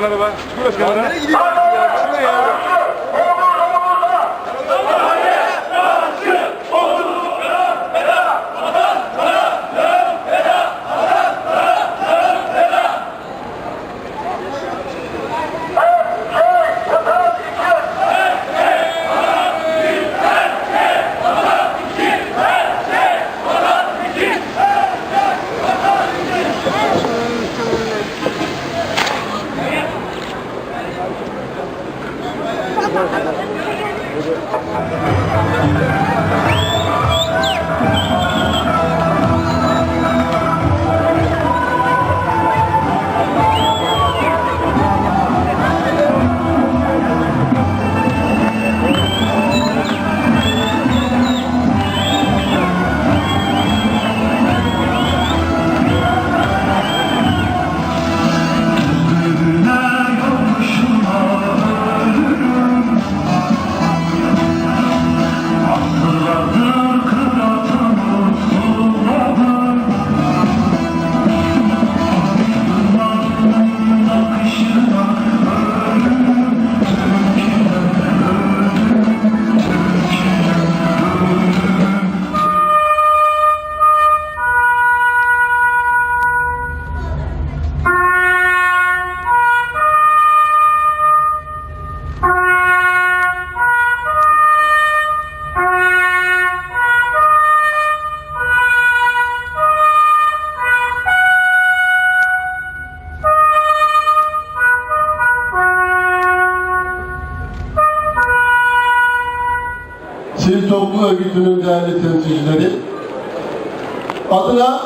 kenara be. Çık 감사합니다. Sivil Toplum Örgütü'nün değerli temsilcileri, adına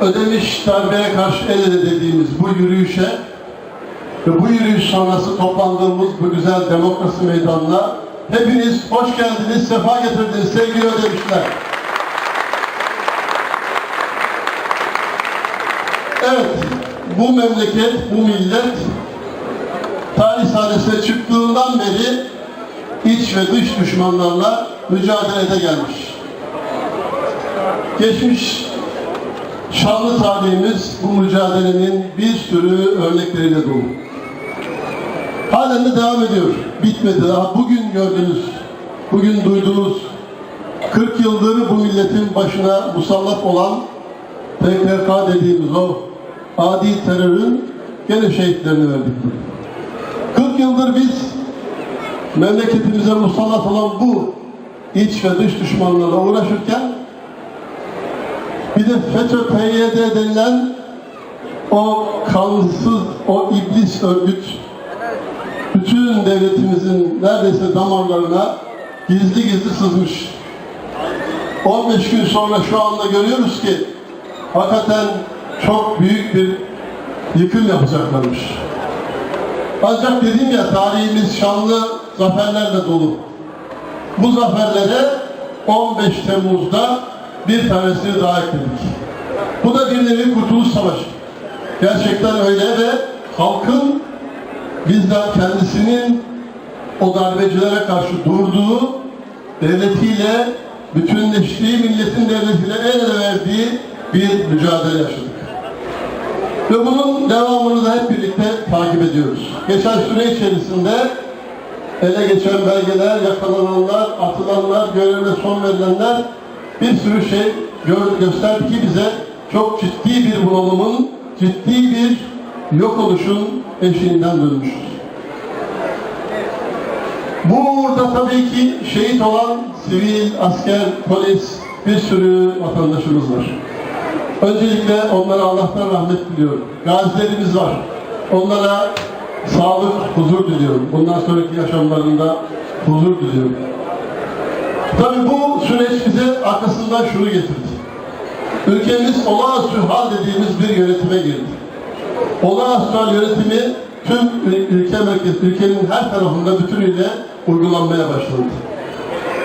ödemiş darbeye karşı el ele dediğimiz bu yürüyüşe ve bu yürüyüş sonrası toplandığımız bu güzel demokrasi meydanına hepiniz hoş geldiniz, sefa getirdiniz sevgili ödemişler. Evet, bu memleket, bu millet tarih sahnesine çıktığından beri iç ve dış düşmanlarla mücadelede gelmiş. Geçmiş şanlı tarihimiz bu mücadelenin bir sürü örnekleriyle dolu. Halen de devam ediyor. Bitmedi. Daha bugün gördünüz, bugün duydunuz 40 yıldır bu milletin başına musallat olan PKK dediğimiz o adi terörün gene şehitlerini verdik. 40 yıldır biz memleketimize musallat olan bu iç ve dış düşmanlarla uğraşırken bir de FETÖ PYD denilen o kansız, o iblis örgüt bütün devletimizin neredeyse damarlarına gizli gizli sızmış. 15 gün sonra şu anda görüyoruz ki hakikaten çok büyük bir yıkım yapacaklarmış. Ancak dedim ya tarihimiz şanlı zaferlerle dolu. Bu zaferlere 15 Temmuz'da bir tanesini daha ekledik. Bu da bir nevi Kurtuluş Savaşı. Gerçekten öyle ve halkın bizzat kendisinin o darbecilere karşı durduğu, devletiyle, bütünleştiği milletin devletiyle el ele verdiği bir mücadele yaşadık. Ve bunun devamını da hep birlikte takip ediyoruz. Geçen süre içerisinde ele geçen belgeler, yakalananlar, atılanlar, görevine son verilenler bir sürü şey gö- gösterdi ki bize çok ciddi bir bunalımın, ciddi bir yok oluşun eşiğinden dönmüşüz. Burada tabii ki şehit olan sivil, asker, polis bir sürü vatandaşımız var. Öncelikle onlara Allah'tan rahmet diliyorum. Gazilerimiz var. Onlara sağlık, huzur diliyorum. Bundan sonraki yaşamlarında huzur diliyorum. Tabii bu süreç bize arkasından şunu getirdi. Ülkemiz olağanüstü hal dediğimiz bir yönetime girdi. Olağanüstü hal yönetimi tüm ül- ülke merkezi, ülkenin her tarafında bütünüyle uygulanmaya başlandı.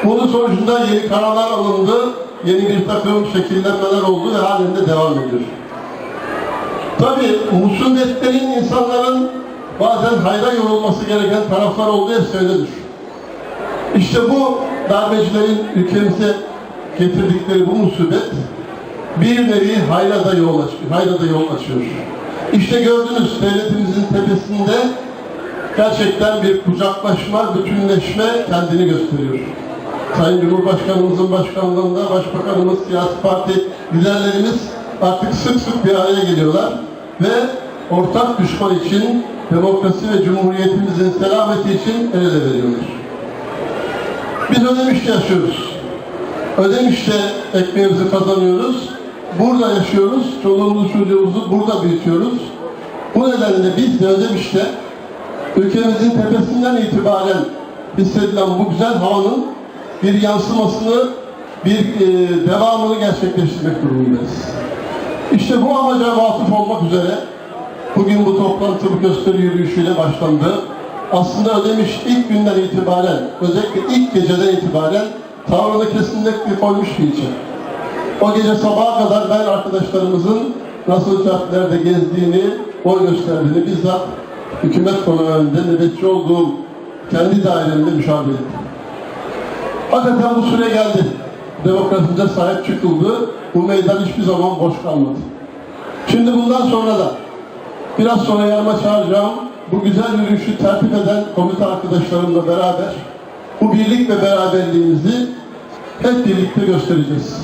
Bunun sonucunda yeni kararlar alındı, yeni bir takım şekillenmeler oldu ve halen de devam ediyor. Tabii musibetlerin insanların bazen hayra yorulması gereken taraflar olduğu hep söylenir. İşte bu darbecilerin ülkemize getirdikleri bu musibet bir nevi hayra da yol açıyor. Hayra da yol açıyor. İşte gördünüz devletimizin tepesinde gerçekten bir kucaklaşma, bütünleşme kendini gösteriyor. Sayın Cumhurbaşkanımızın başkanlığında Başbakanımız, siyasi parti liderlerimiz artık sık sık bir araya geliyorlar ve ortak düşman için, demokrasi ve cumhuriyetimizin selameti için el ele veriyorlar. Biz Ödemiş'te yaşıyoruz. Ödemiş'te ekmeğimizi kazanıyoruz. Burada yaşıyoruz. Çoluğumuzu çocuğumuzu burada büyütüyoruz. Bu nedenle biz de Ödemiş'te ülkemizin tepesinden itibaren hissedilen bu güzel havanın bir yansımasını, bir e, devamını gerçekleştirmek durumundayız. İşte bu amaca vakıf olmak üzere bugün bu toplantı, bu gösteri yürüyüşüyle başlandı. Aslında Ödemiş ilk günden itibaren, özellikle ilk geceden itibaren tavrını kesinlikle koymuş bir ilçe. O gece sabaha kadar ben arkadaşlarımızın nasıl caddelerde gezdiğini, boy gösterdiğini bizzat hükümet konularında nöbetçi olduğum kendi dairemde müşahede ettim. Hakikaten bu süre geldi. Demokrasimize sahip çıkıldı. Bu meydan hiçbir zaman boş kalmadı. Şimdi bundan sonra da biraz sonra yanıma çağıracağım bu güzel yürüyüşü tertip eden komite arkadaşlarımla beraber bu birlik ve beraberliğimizi hep birlikte göstereceğiz.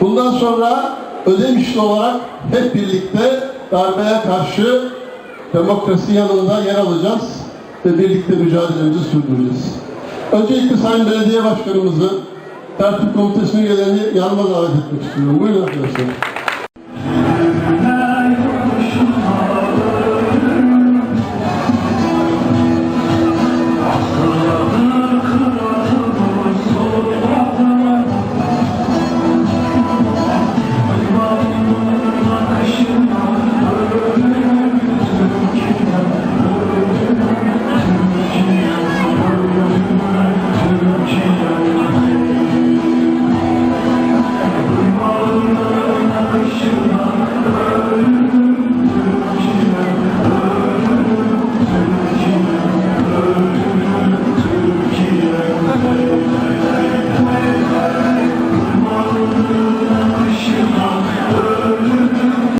Bundan sonra Ödemişli olarak hep birlikte darbeye karşı demokrasi yanında yer alacağız ve birlikte mücadelemizi sürdüreceğiz. Öncelikle Sayın Belediye Başkanımızı, tertip komitesinin üyelerini yanıma davet etmek istiyorum. Buyurun arkadaşlar.